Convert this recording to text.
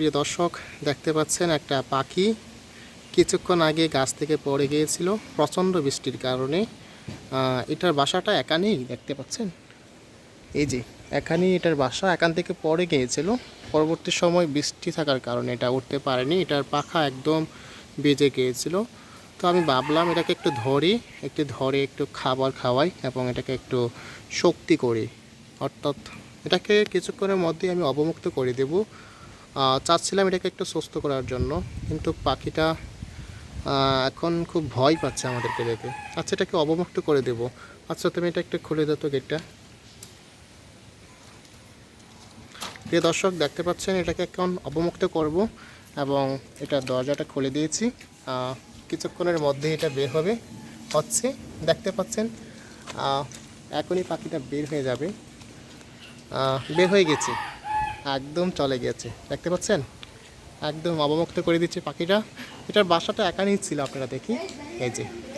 প্রিয় দর্শক, দেখতে পাচ্ছেন একটা পাখি। কিছুক্ষণ আগে গাছ থেকে পড়ে গিয়েছিল, প্রচণ্ড বৃষ্টির কারণে। এটার বাসাটা একানেই দেখতে পাচ্ছেন? এই যে, এখানেই এটার বাসা, এখান থেকে পড়ে গিয়েছিল। পরবর্তী সময় বৃষ্টি থাকার কারণে এটা উঠতে পারেনি, এটার পাখা একদম বেজে গিয়েছিল। তো আমি ভাবলাম, এটাকে একটু ধরি, একটু ধরে একটু খাবার খাওয়াই এবং এটাকে একটু শক্তি করি। অর্থাৎ, এটাকে কিছুক্ষণের মধ্যেই আমি অবমুক্ত করে দেব। চাচ্ছিলাম এটাকে একটু সুস্থ করার জন্য, কিন্তু পাখিটা এখন খুব ভয় পাচ্ছে আমাদেরকে দেখে। আচ্ছা এটাকে অবমুক্ত করে দেব। আচ্ছা তুমি এটা একটু খুলে দাও তো গেটটা। প্রিয় দর্শক, দেখতে পাচ্ছেন, এটাকে এখন অবমুক্ত করব এবং এটা দরজাটা খুলে দিয়েছি। কিছুক্ষণের মধ্যে এটা বের হবে, হচ্ছে, দেখতে পাচ্ছেন এখনই পাখিটা বের হয়ে যাবে। বের হয়ে গেছে। একদম চলে গেছে। দেখতে পাচ্ছেন? একদম অবমুক্ত করে দিচ্ছে পাখিটা। এটার বাসাটা একা নিচ্ছিল আপনারা দেখি। এই যে।